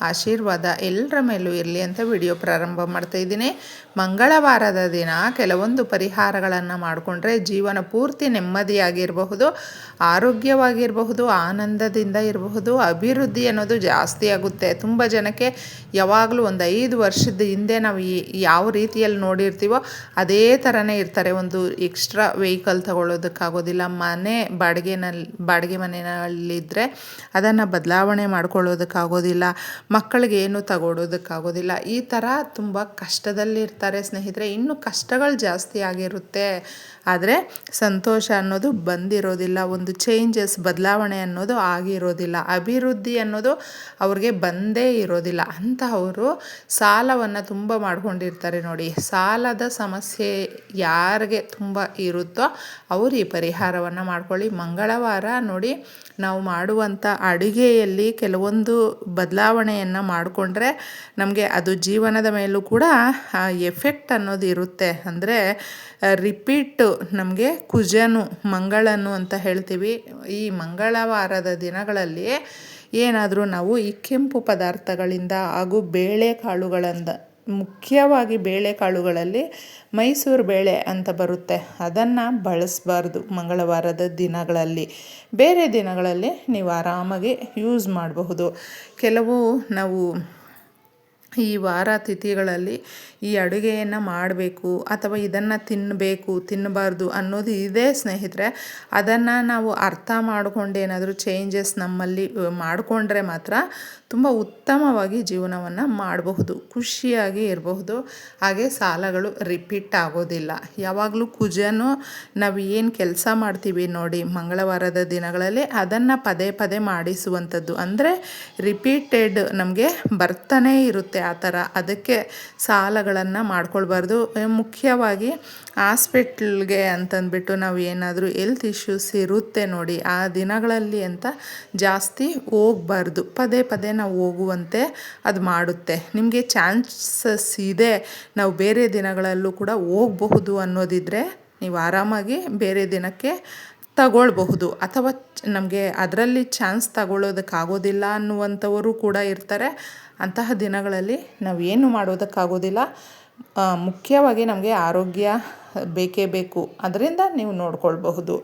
ಆಶೀರ್ವಾದ ಎಲ್ಲರ ಮೇಲೂ ಇರಲಿ ಅಂತ ವಿಡಿಯೋ ಪ್ರಾರಂಭ ಮಾಡ್ತಾ ಇದ್ದೀನಿ. ಮಂಗಳವಾರದ ದಿನ ಕೆಲವೊಂದು ಪರಿಹಾರಗಳನ್ನು ಮಾಡಿಕೊಂಡ್ರೆ ಜೀವನ ಪೂರ್ತಿ ನೆಮ್ಮದಿಯಾಗಿರಬಹುದು, ಆರೋಗ್ಯವಾಗಿರಬಹುದು, ಆನಂದದಿಂದ ಇರಬಹುದು, ಅಭಿವೃದ್ಧಿ ಅನ್ನೋದು ಜಾಸ್ತಿ ಆಗುತ್ತೆ. ತುಂಬ ಜನಕ್ಕೆ ಯಾವಾಗಲೂ ಒಂದು ಐದು ವರ್ಷದ ಹಿಂದೆ ನಾವು ಯಾವ ರೀತಿಯಲ್ಲಿ ನೋಡಿರ್ತೀವೋ ಅದೇ ಥರನೇ ಇರ್ತಾರೆ. ಒಂದು ಎಕ್ಸ್ಟ್ರಾ ವೆಹಿಕಲ್ ತಗೊಳ್ಳೋದಕ್ಕಾಗೋದಿಲ್ಲ. ಮನೆ ಬಾಡಿಗೆನಲ್ಲಿ ಬಾಡಿಗೆ ಮನೆಯಲ್ಲಿದ್ದರೆ ಅದನ್ನು ಬದಲಾವಣೆ ಮಾಡ್ಕೊಳ್ಳೋದಕ್ಕಾಗೋದಿಲ್ಲ. ಮಕ್ಕಳಿಗೆ ಏನು ತಗೊಡೋದಕ್ಕಾಗೋದಿಲ್ಲ ಈ ಥರ ತುಂಬ ಕಷ್ಟದಲ್ಲಿರ್ತಾರೆ ಸ್ನೇಹಿತರೆ. ಇನ್ನೂ ಕಷ್ಟಗಳು ಜಾಸ್ತಿ ಆಗಿರುತ್ತೆ. ಆದರೆ ಸಂತೋಷ ಅನ್ನೋದು ಬಂದಿರೋದಿಲ್ಲ. ಒಂದು ಚೇಂಜಸ್ ಬದಲಾವಣೆ ಅನ್ನೋದು ಆಗಿರೋದಿಲ್ಲ. ಅಭಿವೃದ್ಧಿ ಅನ್ನೋದು ಅವ್ರಿಗೆ ಬಂದೇ ಇರೋದಿಲ್ಲ. ಅಂತ ಅವರು ಸಾಲವನ್ನು ತುಂಬ ಮಾಡ್ಕೊಂಡಿರ್ತಾರೆ ನೋಡಿ. ಸಾಲದ ಸಮಸ್ಯೆ ಯಾರಿಗೆ ತುಂಬ ಇರುತ್ತೋ ಅವರು ಈ ಪರಿಹಾರವನ್ನು ಮಾಡ್ಕೊಳ್ಳಿ. ಮಂಗಳವಾರ ನೋಡಿ ನಾವು ಮಾಡುವಂಥ ಅಡುಗೆಯಲ್ಲಿ ಕೆಲವೊಂದು ಬದಲಾವಣೆಯನ್ನು ಮಾಡಿಕೊಂಡ್ರೆ ನಮಗೆ ಅದು ಜೀವನದ ಮೇಲೂ ಕೂಡ ಎಫೆಕ್ಟ್ ಅನ್ನೋದು ಇರುತ್ತೆ. ಅಂದರೆ ರಿಪೀಟು ನಮಗೆ ಕುಜನು, ಮಂಗಳನು ಅಂತ ಹೇಳ್ತೀವಿ. ಈ ಮಂಗಳವಾರದ ದಿನಗಳಲ್ಲಿ ಏನಾದರೂ ನಾವು ಈ ಕೆಂಪು ಪದಾರ್ಥಗಳಿಂದ ಹಾಗೂ ಬೇಳೆಕಾಳುಗಳಿಂದ ಮುಖ್ಯವಾಗಿ ಬೇಳೆಕಾಳುಗಳಲ್ಲಿ ಮೈಸೂರು ಬೇಳೆ ಅಂತ ಬರುತ್ತೆ. ಅದನ್ನು ಬಳಸಬಾರ್ದು ಮಂಗಳವಾರದ ದಿನಗಳಲ್ಲಿ. ಬೇರೆ ದಿನಗಳಲ್ಲಿ ನೀವು ಆರಾಮಾಗಿ ಯೂಸ್ ಮಾಡಬಹುದು. ಕೆಲವು ನಾವು ಈ ವಾರ ತಿಥಿಗಳಲ್ಲಿ ಈ ಅಡುಗೆಯನ್ನು ಮಾಡಬೇಕು ಅಥವಾ ಇದನ್ನು ತಿನ್ನಬೇಕು ತಿನ್ನಬಾರ್ದು ಅನ್ನೋದು ಇದೆ ಸ್ನೇಹಿತರೆ. ಅದನ್ನು ನಾವು ಅರ್ಥ ಮಾಡಿಕೊಂಡು ಏನಾದರೂ ಚೇಂಜಸ್ ನಮ್ಮಲ್ಲಿ ಮಾಡಿಕೊಂಡ್ರೆ ಮಾತ್ರ ತುಂಬ ಉತ್ತಮವಾಗಿ ಜೀವನವನ್ನು ಮಾಡಬಹುದು, ಖುಷಿಯಾಗಿ ಇರಬಹುದು. ಹಾಗೆ ಸಾಲಗಳು ರಿಪೀಟ್ ಆಗೋದಿಲ್ಲ. ಯಾವಾಗಲೂ ಕುಜನು ನಾವು ಏನು ಕೆಲಸ ಮಾಡ್ತೀವಿ ನೋಡಿ ಮಂಗಳವಾರದ ದಿನಗಳಲ್ಲಿ ಅದನ್ನು ಪದೇ ಪದೇ ಮಾಡಿಸುವಂಥದ್ದು. ಅಂದರೆ ರಿಪೀಟೆಡ್ ನಮಗೆ ಬರ್ತಾನೇ ಇರುತ್ತೆ. ಆ ಥರ ಅದಕ್ಕೆ ಸಾಲಗಳನ್ನು ಮಾಡ್ಕೊಳ್ಬಾರ್ದು. ಮುಖ್ಯವಾಗಿ ಹಾಸ್ಪಿಟ್ಲ್ಗೆ ಅಂತಂದ್ಬಿಟ್ಟು ನಾವು ಏನಾದರೂ ಹೆಲ್ತ್ ಇಶ್ಯೂಸ್ ಇರುತ್ತೆ ನೋಡಿ, ಆ ದಿನಗಳಲ್ಲಿ ಅಂತ ಜಾಸ್ತಿ ಹೋಗಬಾರ್ದು. ಪದೇ ಪದೇ ನಾವು ಹೋಗುವಂತೆ ಅದು ಮಾಡುತ್ತೆ. ನಿಮಗೆ ಚಾನ್ಸಸ್ ಇದೆ ನಾವು ಬೇರೆ ದಿನಗಳಲ್ಲೂ ಕೂಡ ಹೋಗಬಹುದು ಅನ್ನೋದಿದ್ದರೆ ನೀವು ಆರಾಮಾಗಿ ಬೇರೆ ದಿನಕ್ಕೆ ತಗೊಳ್ಬಹುದು. ಅಥವಾ ನಮಗೆ ಅದರಲ್ಲಿ ಚಾನ್ಸ್ ತಗೊಳ್ಳೋದಕ್ಕಾಗೋದಿಲ್ಲ ಅನ್ನುವಂಥವರು ಕೂಡ ಇರ್ತಾರೆ. ಅಂತಹ ದಿನಗಳಲ್ಲಿ ನಾವು ಏನು ಮಾಡೋದಕ್ಕಾಗೋದಿಲ್ಲ ಮುಖ್ಯವಾಗಿ ನಮಗೆ ಆರೋಗ್ಯ ಬೇಕೇ ಬೇಕು. ಅದರಿಂದ ನೀವು ನೋಡ್ಕೊಳ್ಬಹುದು.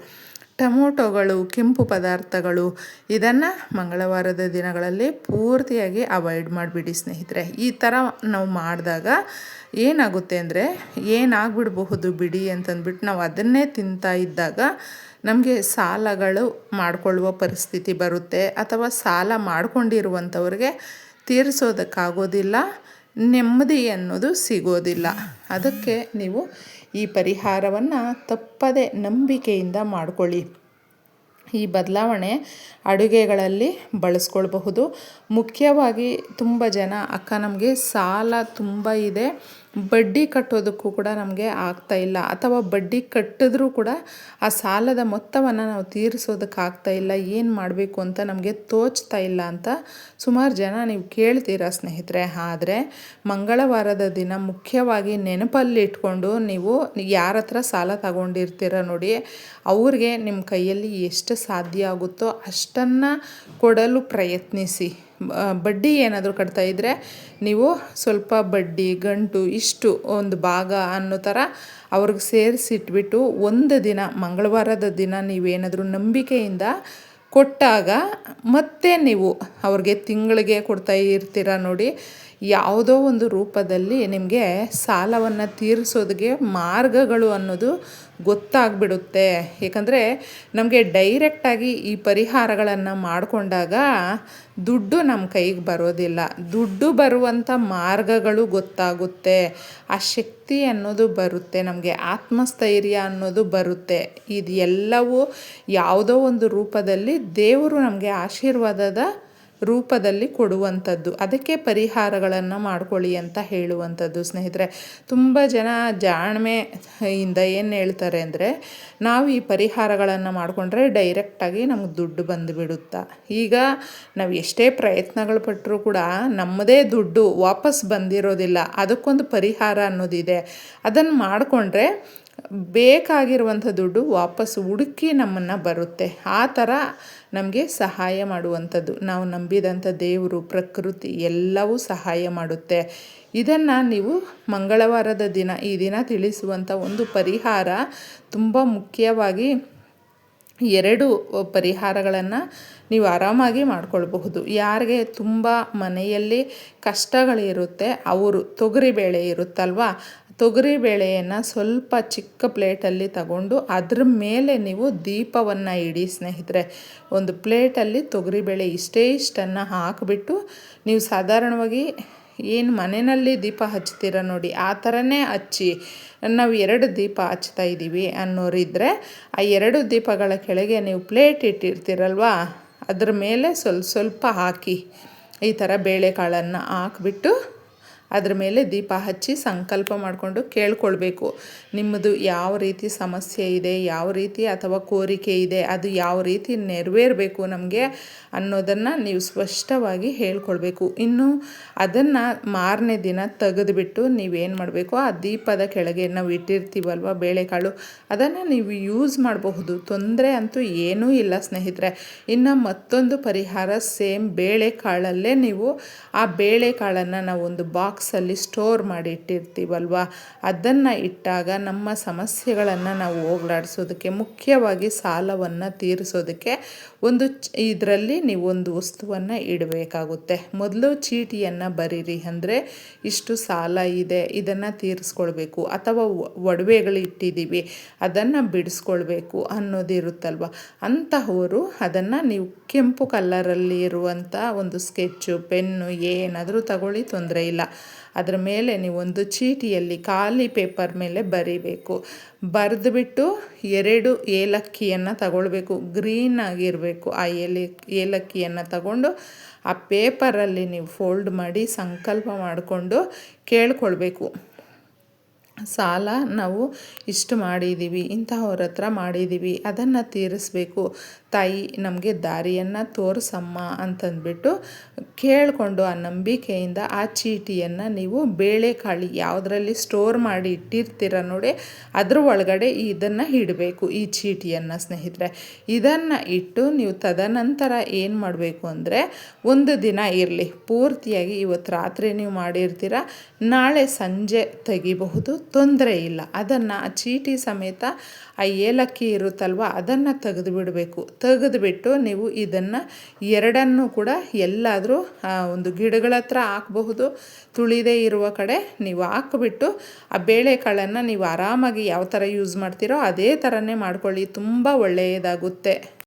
ಟೊಮೊಟೊಗಳು, ಕೆಂಪು ಪದಾರ್ಥಗಳು, ಇದನ್ನು ಮಂಗಳವಾರದ ದಿನಗಳಲ್ಲಿ ಪೂರ್ತಿಯಾಗಿ ಅವಾಯ್ಡ್ ಮಾಡಿಬಿಡಿ ಸ್ನೇಹಿತರೆ. ಈ ಥರ ನಾವು ಮಾಡಿದಾಗ ಏನಾಗುತ್ತೆ ಅಂದರೆ ಏನಾಗ್ಬಿಡಬಹುದು ಬಿಡಿ ಅಂತಂದ್ಬಿಟ್ಟು ನಾವು ಅದನ್ನೇ ತಿಂತಾ ಇದ್ದಾಗ ನಮಗೆ ಸಾಲಗಳು ಮಾಡಿಕೊಳ್ಳುವ ಪರಿಸ್ಥಿತಿ ಬರುತ್ತೆ. ಅಥವಾ ಸಾಲ ಮಾಡ್ಕೊಂಡಿರುವಂಥವ್ರಿಗೆ ತೀರಿಸೋದಕ್ಕಾಗೋದಿಲ್ಲ, ನೆಮ್ಮದಿ ಅನ್ನೋದು ಸಿಗೋದಿಲ್ಲ. ಅದಕ್ಕೆ ನೀವು ಈ ಪರಿಹಾರವನ್ನು ತಪ್ಪದೆ ನಂಬಿಕೆಯಿಂದ ಮಾಡಿಕೊಳ್ಳಿ. ಈ ಬದಲಾವಣೆ ಅಡುಗೆಗಳಲ್ಲಿ ಬಳಸ್ಕೊಳ್ಬಹುದು. ಮುಖ್ಯವಾಗಿ ತುಂಬ ಜನ ಅಕ್ಕ ನಮಗೆ ಸಾಲ ತುಂಬ ಇದೆ. ಬಡ್ಡಿ ಕಟ್ಟೋದಕ್ಕೂ ಕೂಡ ನಮಗೆ ಆಗ್ತಾ ಇಲ್ಲ. ಅಥವಾ ಬಡ್ಡಿ ಕಟ್ಟಿದ್ರೂ ಕೂಡ ಆ ಸಾಲದ ಮೊತ್ತವನ್ನು ನಾವು ತೀರಿಸೋದಕ್ಕೆ ಆಗ್ತಾ ಇಲ್ಲ. ಏನು ಮಾಡಬೇಕು ಅಂತ ನಮಗೆ ತೋಚ್ತಾ ಇಲ್ಲ ಅಂತ ಸುಮಾರು ಜನ ನೀವು ಕೇಳ್ತೀರಾ ಸ್ನೇಹಿತರೆ. ಆದರೆ ಮಂಗಳವಾರದ ದಿನ ಮುಖ್ಯವಾಗಿ ನೆನಪಲ್ಲಿ ಇಟ್ಕೊಂಡು ನೀವು ಯಾರ ಹತ್ರ ಸಾಲ ತಗೊಂಡಿರ್ತೀರ ನೋಡಿ, ಅವ್ರಿಗೆ ನಿಮ್ಮ ಕೈಯಲ್ಲಿ ಎಷ್ಟು ಸಾಧ್ಯ ಆಗುತ್ತೋ ಅಷ್ಟನ್ನು ಕೊಡಲು ಪ್ರಯತ್ನಿಸಿ. ಬಡ್ಡಿ ಏನಾದರೂ ಕಟ್ತಾ ಇದ್ದರೆ ನೀವು ಸ್ವಲ್ಪ ಬಡ್ಡಿ, ಗಂಟು ಇಷ್ಟು ಒಂದು ಭಾಗ ಅನ್ನೋ ಥರ ಅವ್ರಿಗೆ ಸೇರಿಸಿಟ್ಬಿಟ್ಟು ಒಂದು ದಿನ, ಮಂಗಳವಾರದ ದಿನ ನೀವೇನಾದರೂ ನಂಬಿಕೆಯಿಂದ ಕೊಟ್ಟಾಗ ಮತ್ತೆ ನೀವು ಅವ್ರಿಗೆ ತಿಂಗಳಿಗೆ ಕೊಡ್ತಾ ಇರ್ತೀರ ನೋಡಿ, ಯಾವುದೋ ಒಂದು ರೂಪದಲ್ಲಿ ನಿಮಗೆ ಸಾಲವನ್ನು ತೀರಿಸೋದಕ್ಕೆ ಮಾರ್ಗಗಳು ಅನ್ನೋದು ಗೊತ್ತಾಗ್ಬಿಡುತ್ತೆ. ಏಕೆಂದರೆ ನಮಗೆ ಡೈರೆಕ್ಟಾಗಿ ಈ ಪರಿಹಾರಗಳನ್ನು ಮಾಡಿಕೊಂಡಾಗ ದುಡ್ಡು ನಮ್ಮ ಕೈಗೆ ಬರೋದಿಲ್ಲ. ದುಡ್ಡು ಬರುವಂಥ ಮಾರ್ಗಗಳು ಗೊತ್ತಾಗುತ್ತೆ. ಆ ಶಕ್ತಿ ಅನ್ನೋದು ಬರುತ್ತೆ, ನಮಗೆ ಆತ್ಮಸ್ಥೈರ್ಯ ಅನ್ನೋದು ಬರುತ್ತೆ. ಇದು ಎಲ್ಲವೂ ಯಾವುದೋ ಒಂದು ರೂಪದಲ್ಲಿ ದೇವರು ನಮಗೆ ಆಶೀರ್ವಾದದ ರೂಪದಲ್ಲಿ ಕೊಡುವಂಥದ್ದು. ಅದಕ್ಕೆ ಪರಿಹಾರಗಳನ್ನು ಮಾಡ್ಕೊಳ್ಳಿ ಅಂತ ಹೇಳುವಂಥದ್ದು ಸ್ನೇಹಿತರೆ. ತುಂಬ ಜನ ಜಾಣ್ಮೆಯಿಂದ ಏನು ಹೇಳ್ತಾರೆ ಅಂದರೆ, ನಾವು ಈ ಪರಿಹಾರಗಳನ್ನು ಮಾಡಿಕೊಂಡ್ರೆ ಡೈರೆಕ್ಟಾಗಿ ನಮಗೆ ದುಡ್ಡು ಬಂದುಬಿಡುತ್ತಾ. ಈಗ ನಾವು ಎಷ್ಟೇ ಪ್ರಯತ್ನಗಳು ಪಟ್ಟರೂ ಕೂಡ ನಮ್ಮದೇ ದುಡ್ಡು ವಾಪಸ್ ಬಂದಿರೋದಿಲ್ಲ. ಅದಕ್ಕೊಂದು ಪರಿಹಾರ ಅನ್ನೋದಿದೆ. ಅದನ್ನು ಮಾಡಿಕೊಂಡ್ರೆ ಬೇಕಾಗಿರುವಂಥ ದುಡ್ಡು ವಾಪಸ್ ಹುಡುಕಿ ನಮ್ಮನ್ನು ಬರುತ್ತೆ. ಆ ಥರ ನಮಗೆ ಸಹಾಯ ಮಾಡುವಂಥದ್ದು. ನಾವು ನಂಬಿದಂಥ ದೇವರು, ಪ್ರಕೃತಿ ಎಲ್ಲವೂ ಸಹಾಯ ಮಾಡುತ್ತೆ. ಇದನ್ನು ನೀವು ಮಂಗಳವಾರದ ದಿನ, ಈ ದಿನ ತಿಳಿಸುವಂಥ ಒಂದು ಪರಿಹಾರ ತುಂಬ ಮುಖ್ಯವಾಗಿ ಎರಡು ಪರಿಹಾರಗಳನ್ನು ನೀವು ಆರಾಮಾಗಿ ಮಾಡ್ಕೊಳ್ಬಹುದು. ಯಾರಿಗೆ ತುಂಬ ಮನೆಯಲ್ಲಿ ಕಷ್ಟಗಳಿರುತ್ತೆ, ಅವರು ತೊಗರಿಬೇಳೆ ಇರುತ್ತಲ್ವ ತೊಗರಿಬೇಳೆಯನ್ನು ಸ್ವಲ್ಪ ಚಿಕ್ಕ ಪ್ಲೇಟಲ್ಲಿ ತಗೊಂಡು ಅದ್ರ ಮೇಲೆ ನೀವು ದೀಪವನ್ನು ಇಡಿ ಸ್ನೇಹಿತರೆ. ಒಂದು ಪ್ಲೇಟಲ್ಲಿ ತೊಗರಿಬೇಳೆ ಇಷ್ಟೇ ಇಷ್ಟನ್ನು ಹಾಕಿಬಿಟ್ಟು ನೀವು ಸಾಧಾರಣವಾಗಿ ಏನು ಮನೆಯಲ್ಲಿ ದೀಪ ಹಚ್ತೀರ ನೋಡಿ, ಆ ಥರನೇ ಹಚ್ಚಿ. ನಾವು ಎರಡು ದೀಪ ಹಚ್ತಾ ಇದ್ದೀವಿ ಅನ್ನೋರಿದ್ದರೆ ಆ ಎರಡು ದೀಪಗಳ ಕೆಳಗೆ ನೀವು ಪ್ಲೇಟ್ ಇಟ್ಟಿರ್ತೀರಲ್ವಾ, ಅದ್ರ ಮೇಲೆ ಸ್ವಲ್ಪ ಸ್ವಲ್ಪ ಹಾಕಿ ಈ ಥರ ಬೇಳೆಕಾಳನ್ನು ಹಾಕ್ಬಿಟ್ಟು ಅದ್ರ ಮೇಲೆ ದೀಪ ಹಚ್ಚಿ ಸಂಕಲ್ಪ ಮಾಡಿಕೊಂಡು ಕೇಳ್ಕೊಳ್ಬೇಕು. ನಿಮ್ಮದು ಯಾವ ರೀತಿ ಸಮಸ್ಯೆ ಇದೆ, ಯಾವ ರೀತಿ ಅಥವಾ ಕೋರಿಕೆ ಇದೆ, ಅದು ಯಾವ ರೀತಿ ನೆರವೇರಬೇಕು ನಮಗೆ ಅನ್ನೋದನ್ನು ನೀವು ಸ್ಪಷ್ಟವಾಗಿ ಹೇಳ್ಕೊಳ್ಬೇಕು. ಇನ್ನು ಅದನ್ನು ಮಾರನೇ ದಿನ ತೆಗೆದುಬಿಟ್ಟು ನೀವೇನು ಮಾಡಬೇಕು, ಆ ದೀಪದ ಕೆಳಗೆ ನಾವು ಇಟ್ಟಿರ್ತೀವಲ್ವ ಬೇಳೆಕಾಳು, ಅದನ್ನು ನೀವು ಯೂಸ್ ಮಾಡಬಹುದು. ತೊಂದರೆ ಅಂತೂ ಏನೂ ಇಲ್ಲ ಸ್ನೇಹಿತರೆ. ಇನ್ನು ಮತ್ತೊಂದು ಪರಿಹಾರ ಸೇಮ್ ಬೇಳೆಕಾಳಲ್ಲೇ ನೀವು ಆ ಬೇಳೆಕಾಳನ್ನು ನಾವು ಒಂದು ಬಾಕ್ಸಲ್ಲಿ ಸ್ಟೋರ್ ಮಾಡಿ ಇಟ್ಟಿರ್ತೀವಲ್ವ ಅದನ್ನು ಇಟ್ಟಾಗ ನಮ್ಮ ಸಮಸ್ಯೆಗಳನ್ನು ನಾವು ಹೋಗ್ಲಾಡಿಸೋದಕ್ಕೆ, ಮುಖ್ಯವಾಗಿ ಸಾಲವನ್ನು ತೀರಿಸೋದಕ್ಕೆ ಒಂದು ಇದರಲ್ಲಿ ನೀವು ಒಂದು ವಸ್ತುವನ್ನು ಇಡಬೇಕಾಗುತ್ತೆ. ಮೊದಲು ಚೀಟಿಯನ್ನು ಬರೀರಿ ಅಂದರೆ ಇಷ್ಟು ಸಾಲ ಇದೆ, ಇದನ್ನು ತೀರಿಸ್ಕೊಳ್ಬೇಕು. ಅಥವಾ ಒಡವೆಗಳು ಇಟ್ಟಿದ್ದೀವಿ ಅದನ್ನು ಬಿಡಿಸ್ಕೊಳ್ಬೇಕು ಅನ್ನೋದಿರುತ್ತಲ್ವ ಅಂತಹವರು ಅದನ್ನು ನೀವು ಕೆಂಪು ಕಲ್ಲರಲ್ಲಿ ಇರುವಂಥ ಒಂದು ಸ್ಕೆಚ್ಚು ಪೆನ್ನು ಏನಾದರೂ ತಗೊಳ್ಳಿ, ತೊಂದರೆ ಇಲ್ಲ. ಅದರ ಮೇಲೆ ನೀವು ಒಂದು ಚೀಟಿಯಲ್ಲಿ ಖಾಲಿ ಪೇಪರ್ ಮೇಲೆ ಬರಿಬೇಕು. ಬರೆದುಬಿಟ್ಟು ಎರಡು ಏಲಕ್ಕಿಯನ್ನು ತಗೊಳ್ಬೇಕು. ಗ್ರೀನ್ ಆಗಿರಬೇಕು. ಆ ಏಲಿ, ಏಲಕ್ಕಿಯನ್ನು ತಗೊಂಡು ಆ ಪೇಪರಲ್ಲಿ ನೀವು ಫೋಲ್ಡ್ ಮಾಡಿ ಸಂಕಲ್ಪ ಮಾಡಿಕೊಂಡು ಕೇಳ್ಕೊಳ್ಬೇಕು. ಸಾಲ ನಾವು ಇಷ್ಟು ಮಾಡಿದ್ದೀವಿ, ಇಂತಹವ್ರ ಹತ್ರ ಮಾಡಿದ್ದೀವಿ, ಅದನ್ನು ತೀರಿಸ್ಬೇಕು. ತಾಯಿ ನಮಗೆ ದಾರಿಯನ್ನು ತೋರಿಸಮ್ಮ ಅಂತಂದ್ಬಿಟ್ಟು ಕೇಳಿಕೊಂಡು ಆ ನಂಬಿಕೆಯಿಂದ ಆ ಚೀಟಿಯನ್ನು ನೀವು ಬೇಳೆಕಾಳು ಯಾವುದರಲ್ಲಿ ಸ್ಟೋರ್ ಮಾಡಿ ಇಟ್ಟಿರ್ತೀರ ನೋಡಿ, ಅದ್ರ ಒಳಗಡೆ ಇದನ್ನು ಇಡಬೇಕು ಈ ಚೀಟಿಯನ್ನು ಸ್ನೇಹಿತರೆ. ಇದನ್ನು ಇಟ್ಟು ನೀವು ತದನಂತರ ಏನು ಮಾಡಬೇಕು ಅಂದರೆ, ಒಂದು ದಿನ ಇರಲಿ, ಪೂರ್ತಿಯಾಗಿ ಇವತ್ತು ರಾತ್ರಿ ನೀವು ಮಾಡಿರ್ತೀರ, ನಾಳೆ ಸಂಜೆ ತೆಗಿಬಹುದು, ತೊಂದರೆ ಇಲ್ಲ. ಅದನ್ನು ಆ ಚೀಟಿ ಸಮೇತ ಆ ಏಲಕ್ಕಿ ಇರುತ್ತಲ್ವ, ಅದನ್ನು ತೆಗೆದು ಬಿಡಬೇಕು ತೆಗೆದುಬಿಟ್ಟು ನೀವು ಇದನ್ನು ಎರಡನ್ನೂ ಕೂಡ ಎಲ್ಲಾದರೂ ಒಂದು ಗಿಡಗಳ ಹತ್ರ ಹಾಕಬಹುದು. ತುಳಿದೇ ಇರುವ ಕಡೆ ನೀವು ಹಾಕಿಬಿಟ್ಟು ಆ ಬೇಳೆಕಾಳನ್ನು ನೀವು ಆರಾಮಾಗಿ ಯಾವ ಥರ ಯೂಸ್ ಮಾಡ್ತೀರೋ ಅದೇ ಥರನೇ ಮಾಡ್ಕೊಳ್ಳಿ. ತುಂಬ ಒಳ್ಳೆಯದಾಗುತ್ತೆ.